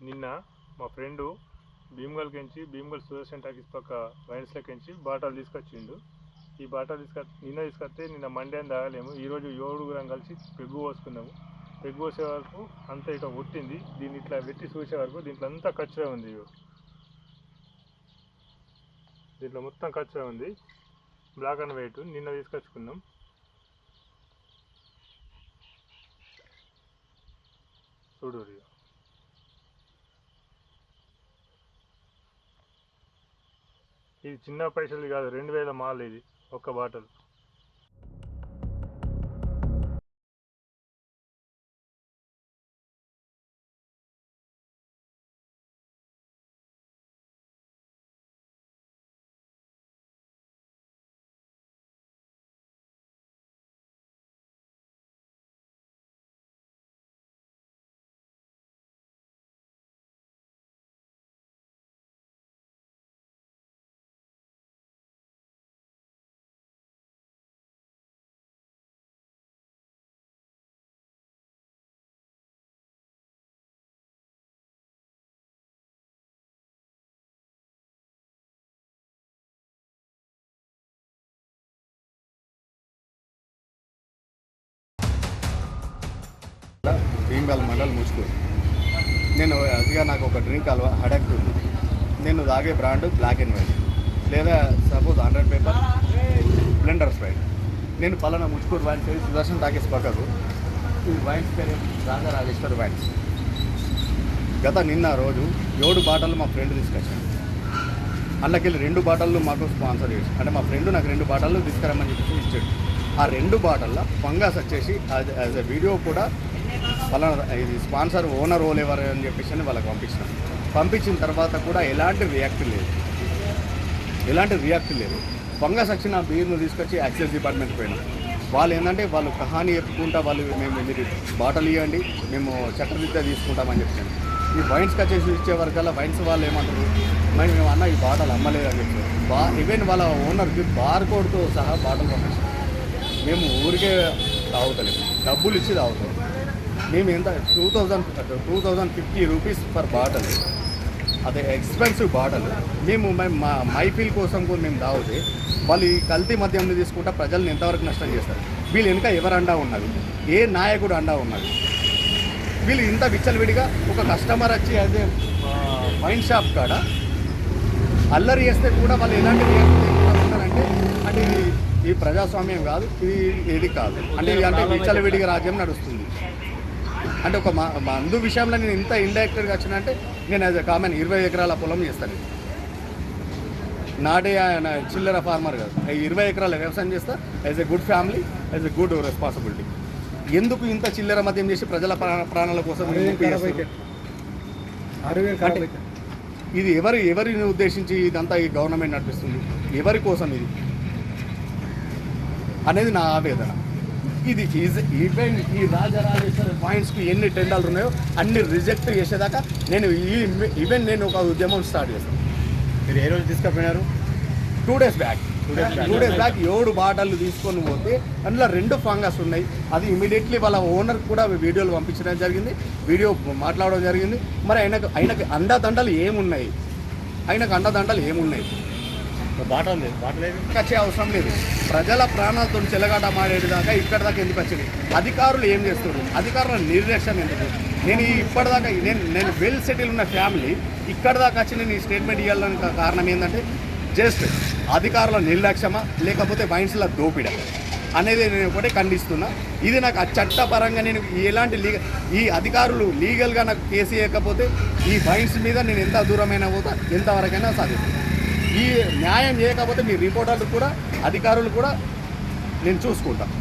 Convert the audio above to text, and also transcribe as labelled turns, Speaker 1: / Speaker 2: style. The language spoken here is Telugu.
Speaker 1: నిన్న మా ఫ్రెండు భీమ్గల్కించి భీమ్గల్ సుదర్శన్ టాకీస్ పక్క వైన్స్లకించి బాటలు తీసుకొచ్చిండు. ఈ బాటలు తీసుకొ నిన్న తీసుకొస్తే నిన్న మండే అని తాగలేము. ఈరోజు ఏడుగురం కలిసి పెగ్గు పోసుకున్నాము. పెగ్గు పోసే వరకు అంతా ఇట్లా కొట్టింది దీన్ని ఇట్లా పెట్టి చూసే వరకు దీంట్లో అంతా కచ్చరా ఉంది ఇగో. దీంట్లో మొత్తం కచ్చరా ఉంది. Black and white. నిన్న తీసుకొచ్చుకున్నాం. చూడు ఇవి ఇది చిన్న పైసలు కాదు రెండు వేల మాల్ ఇది ఒక్క బాటల్.
Speaker 2: భీంబాల్ మండల్ ముచ్కూరు నేను అదిగా నాకు ఒక డ్రింక్ అలవా అడక్ట్ ఉంది. నేను తాగే బ్రాండ్ బ్లాక్ అండ్ వైట్ లేదా suppose Hundred Pipers blender Sprite నేను పలానా ముచ్కూరు వైన్స్ పేరు సుదర్శన్ టాకీస్ పక్కకు. ఈ వైన్స్ పేరు రాజా రాజేశ్వర్ వైన్స్ గత నిన్న రోజు ఏడు బాటలు మా ఫ్రెండ్ తీసుకొచ్చాను అందులోకెళ్ళి రెండు బాటళ్ళు మాకు స్పాన్సర్ చేసి అంటే మా ఫ్రెండ్ నాకు రెండు బాటళ్ళు తీసుకురమ్మని చెప్పేసి ఇచ్చాడు. ఆ రెండు బాటల్లో ఫంగస్ వచ్చేసి యాజ్ ఎ వీడియో కూడా పలానా ఇది స్పాన్సర్ ఓనర్ రోల్ ఎవరు అని చెప్పేసి అని వాళ్ళకి పంపించినాం. పంపించిన తర్వాత కూడా ఎలాంటి రియాక్ట్ లేదు. ఎలాంటి రియాక్ట్ లేదు. ఫంగస్ వచ్చిన బీర్ను తీసుకొచ్చి యాక్సెస్ డిపార్ట్మెంట్ పోయినాం. వాళ్ళు ఏంటంటే వాళ్ళు కహాని చెప్పుకుంటా వాళ్ళు మేము మీరు బాటలు ఇవ్వండి మేము చట్టరీత్యా తీసుకుంటామని చెప్పాను ఈ వైన్స్కి వచ్చేసి ఇచ్చే వరకల్లా వైన్స్ వాళ్ళు ఏమంటారు? మరి మేము అన్న ఈ బాటలు అమ్మలేదు అని చెప్పారు బా ఈవెన్ వాళ్ళ ఓనర్కి బార్ కోడ్తో సహా బాటలు పంపించాం మేము ఊరికే తాగుతలేము. డబ్బులు ఇచ్చి తాగుతాం. మేము ఎంత? Two thousand two thousand fifty rupees per bottle. అదే ఎక్స్పెన్సివ్ బాటల్. మేము మేము మా మైఫిల్ కోసం కూడా మేము తాగితే వాళ్ళు ఈ కల్తీ మద్యంని తీసుకుంటా ప్రజల్ని ఎంతవరకు నష్టం చేస్తారు? వీళ్ళు వెనుక ఎవరు అండా ఉన్నది ఏ నాయకుడు అండా ఉన్నది వీళ్ళు ఇంత విచ్చలవిడిగా ఒక కస్టమర్ వచ్చి అదే వైన్ షాప్ కాడ అల్లరి చేస్తే కూడా వాళ్ళు ఎలాంటి అంటే ఇది ఈ ప్రజాస్వామ్యం కాదు ఇది ఇది కాదు. అంటే అంటే విచ్చలవిడిగా రాజ్యం నడుస్తుంది. అంటే ఒక మా మందు విషయంలో నేను ఇంత ఇండైరెక్టర్గా వచ్చిన అంటే నేను యాజ్ ఎ కామన్ ఇరవై ఎకరాల పొలం చేస్తాను. నాటే ఆయన చిల్లర ఫార్మర్ కాదు. ఈ ఇరవై ఎకరాల వ్యవసాయం చేస్తా as a good family as a good responsibility ఎందుకు ఇంత చిల్లర మద్యం చేసి ప్రజల ప్రాణ ప్రాణాల కోసం ఇది ఎవరి ఎవరిని ఉద్దేశించి ఇదంతా ఈ గవర్నమెంట్ నడిపిస్తుంది? ఎవరి కోసం ఇది? అనేది నా ఆవేదన. ఇది ఈజ్ ఈవెన్ ఈ రాజరాజేశ్వరి పాయింట్స్కి ఎన్ని టెండర్లు ఉన్నాయో అన్ని రిజెక్ట్ చేసేదాకా నేను ఈ ఈవెన్ నేను ఒక ఉద్యమం స్టార్ట్ చేస్తాను
Speaker 3: మీరు ఏ రోజు తీసుకుపోయినారు?
Speaker 2: Two days back two days back ఏడు బాటలు తీసుకొని పోతే అందులో రెండు ఫంగస్ ఉన్నాయి. అది ఇమీడియట్లీ వాళ్ళ ఓనర్ కూడా వీడియోలు పంపించడం జరిగింది. వీడియో మాట్లాడడం జరిగింది. మరి ఆయనకు ఆయనకు అండదండలు ఏమున్నాయి? ఆయనకు అండదండలు ఏమున్నాయి?
Speaker 3: బాటలు లేదు. బాటలు లేదు
Speaker 2: వచ్చే అవసరం లేదు. ప్రజల ప్రాణాలతో చెలగాట మాడేటిదాకా ఇక్కడ దాకా ఎందుకు వచ్చింది? అధికారులు ఏం చేస్తారు అధికారుల నిర్లక్ష్యం ఎందుకు? నేను ఇప్పటిదాకా నేను నేను వెల్ సెటిల్ ఉన్న ఫ్యామిలీ ఇక్కడ దాకా వచ్చి నేను ఈ స్టేట్మెంట్ ఇవ్వాలని కారణం ఏంటంటే జస్ట్ అధికారుల నిర్లక్ష్యమా లేకపోతే వైన్స్ల దోపిడ అనేది నేను ఒకటే ఖండిస్తున్నా. ఇది నాకు ఆ చట్టపరంగా నేను ఎలాంటి లీగల్ ఈ అధికారులు లీగల్గా నాకు కేసు ఇవ్వకపోతే ఈ బైన్స్ మీద నేను ఎంత దూరమైనా పోతా ఎంతవరకైనా సాధిస్తాను ఈ న్యాయం చేయకపోతే మీ రిపోర్టర్లు కూడా అధికారులు కూడా నేను చూసుకుంటాను